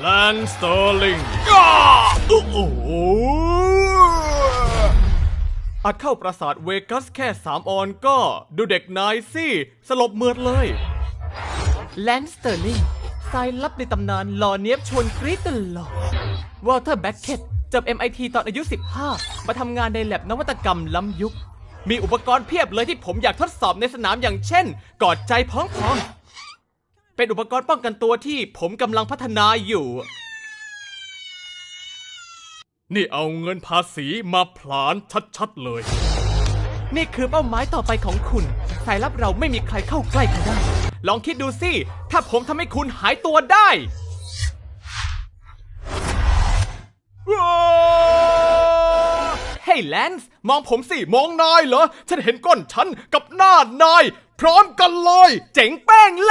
แลนสเตอร์ลิงโอ้โหอาจเข้าปราสาทเวกัสแค่3ออนก็ดูเด็กนายสิสลบเมือดเลยแลนสเตอร์ลิงสายลับในตำนานหล่อเนียบชวนกรี๊ดตลอดวอลเตอร์แบ็คเก็ตจบ MIT ตอนอายุ 15 มาทำงานในแลบนวัตกรรมล้ำยุค มีอุปกรณ์เพียบเลยที่ผมอยากทดสอบในสนามอย่างเช่น กอดใจพ้องพอง เป็นอุปกรณ์ป้องกันตัวที่ผมกำลังพัฒนาอยู่ นี่เอาเงินภาษีมาผลาญชัดๆเลย นี่คือเป้าหมายต่อไปของคุณ สายลับเราไม่มีใครเข้าใกล้คุณได้ ลองคิดดูสิ ถ้าผมทำให้คุณหายตัวได้เฮ้ยแลนซ์ มองผมสิ มองนายเหรอ ฉันเห็นก้นฉันกับหน้านาย พร้อมกันเลย เจ๋งแป้งเล